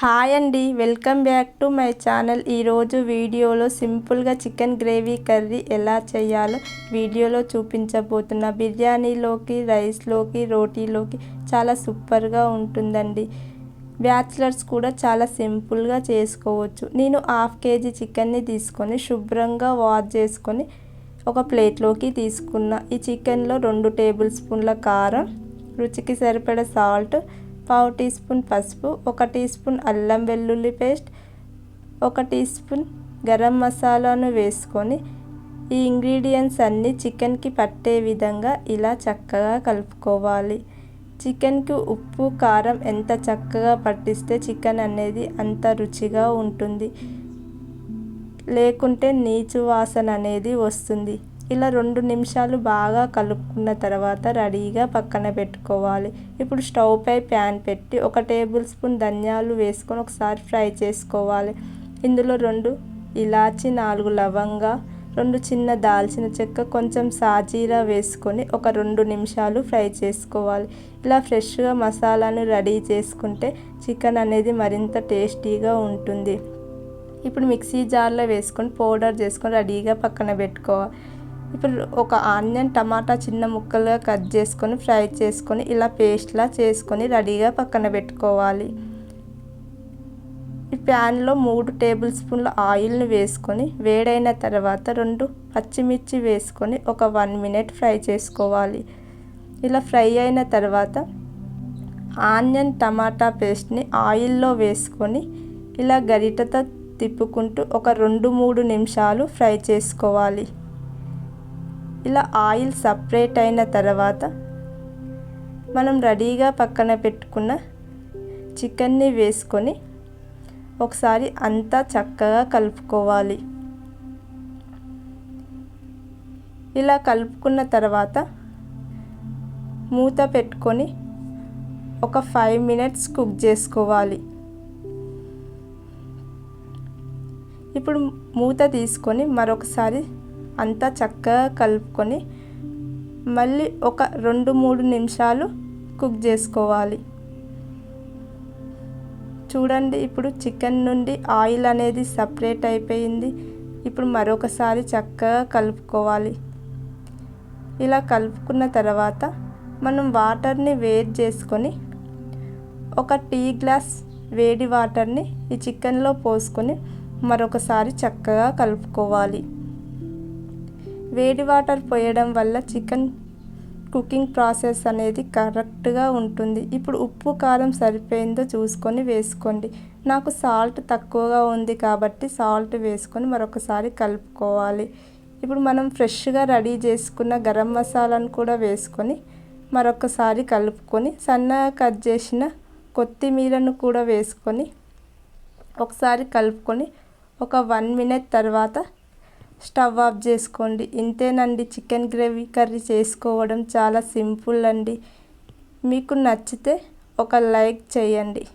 Hi అండి welcome back to my channel. ఈరోజు వీడియోలో సింపుల్గా చికెన్ గ్రేవీ కర్రీ ఎలా చేయాలో వీడియోలో చూపించబోతున్నా బిర్యానీలోకి రైస్లోకి రోటీలోకి చాలా సూపర్గా ఉంటుందండి. బ్యాచిలర్స్ కూడా చాలా సింపుల్గా చేసుకోవచ్చు. నేను హాఫ్ కేజీ చికెన్ని తీసుకొని శుభ్రంగా వాష్ చేసుకొని ఒక ప్లేట్లోకి తీసుకున్న. ఈ చికెన్లో రెండు టేబుల్ స్పూన్ల కారం రుచికి సరిపడ సాల్ట్ పావు టీ స్పూన్ పసుపు ఒక టీ స్పూన్ అల్లం వెల్లుల్లి పేస్ట్ ఒక టీ స్పూన్ గరం మసాలాను వేసుకొని ఈ ఇంగ్రీడియంట్స్ అన్నీ చికెన్కి పట్టే విధంగా ఇలా చక్కగా కలుపుకోవాలి. చికెన్కి ఉప్పు కారం ఎంత చక్కగా పట్టిస్తే చికెన్ అనేది అంత రుచిగా ఉంటుంది. లేకుంటే నీచు వాసన అనేది వస్తుంది. ఇలా రెండు నిమిషాలు బాగా కలుపుకున్న తర్వాత రెడీగా పక్కన పెట్టుకోవాలి. ఇప్పుడు స్టవ్ పై ప్యాన్ పెట్టి ఒక టేబుల్ స్పూన్ ధనియాలు వేసుకొని ఒకసారి ఫ్రై చేసుకోవాలి. ఇందులో రెండు ఇలాచి నాలుగు లవంగా రెండు చిన్న దాల్చిన చెక్క కొంచెం సాజీరా వేసుకొని ఒక రెండు నిమిషాలు ఫ్రై చేసుకోవాలి. ఇలా ఫ్రెష్గా మసాలాను రెడీ చేసుకుంటే చికెన్ అనేది మరింత టేస్టీగా ఉంటుంది. ఇప్పుడు మిక్సీ జార్లో వేసుకొని పౌడర్ చేసుకొని రెడీగా పక్కన పెట్టుకోవాలి. ఇప్పుడు ఒక ఆనియన్ టమాటా చిన్న ముక్కలుగా కట్ చేసుకొని ఫ్రై చేసుకొని ఇలా పేస్ట్లా చేసుకొని రెడీగా పక్కన పెట్టుకోవాలి. ఈ ప్యాన్లో మూడు టేబుల్ స్పూన్ల ఆయిల్ని వేసుకొని వేడైన తర్వాత రెండు పచ్చిమిర్చి వేసుకొని ఒక వన్ మినిట్ ఫ్రై చేసుకోవాలి. ఇలా ఫ్రై అయిన తర్వాత ఆనియన్ టమాటా పేస్ట్ని ఆయిల్లో వేసుకొని ఇలా గరిటతో తిప్పుకుంటూ ఒక రెండు మూడు నిమిషాలు ఫ్రై చేసుకోవాలి. ఇలా ఆయిల్ సపరేట్ అయిన తర్వాత మనం రెడీగా పక్కన పెట్టుకున్న చికెన్ని వేసుకొని ఒకసారి అంతా చక్కగా కలుపుకోవాలి. ఇలా కలుపుకున్న తర్వాత మూత పెట్టుకొని ఒక ఫైవ్ మినిట్స్ కుక్ చేసుకోవాలి. ఇప్పుడు మూత తీసుకొని మరొకసారి అంతా చక్కగా కలుపుకొని మళ్ళీ ఒక రెండు మూడు నిమిషాలు కుక్ చేసుకోవాలి. చూడండి ఇప్పుడు చికెన్ నుండి ఆయిల్ అనేది సపరేట్ అయిపోయింది. ఇప్పుడు మరొకసారి చక్కగా కలుపుకోవాలి. ఇలా కలుపుకున్న తర్వాత మనం వాటర్ని వేడి చేసుకొని ఒక టీ గ్లాస్ వేడి వాటర్ని ఈ చికెన్లో పోసుకొని మరొకసారి చక్కగా కలుపుకోవాలి. వేడి వాటర్ పోయడం వల్ల చికెన్ కుకింగ్ ప్రాసెస్ అనేది కరెక్ట్గా ఉంటుంది. ఇప్పుడు ఉప్పు కారం సరిపోయిందో చూసుకొని వేసుకోండి. నాకు సాల్ట్ తక్కువగా ఉంది కాబట్టి సాల్ట్ వేసుకొని మరొకసారి కలుపుకోవాలి. ఇప్పుడు మనం ఫ్రెష్గా రెడీ చేసుకున్న గరం మసాలాను కూడా వేసుకొని మరొకసారి కలుపుకొని సన్నగా కట్ చేసిన కొత్తిమీరను కూడా వేసుకొని ఒకసారి కలుపుకొని ఒక వన్ మినిట్ తర్వాత స్టవ్ ఆఫ్ చేసుకోండి. ఇంతేనండి. చికెన్ గ్రేవీ కర్రీ చేసుకోవడం చాలా సింపుల్ అండి. మీకు నచ్చితే ఒక లైక్ చేయండి.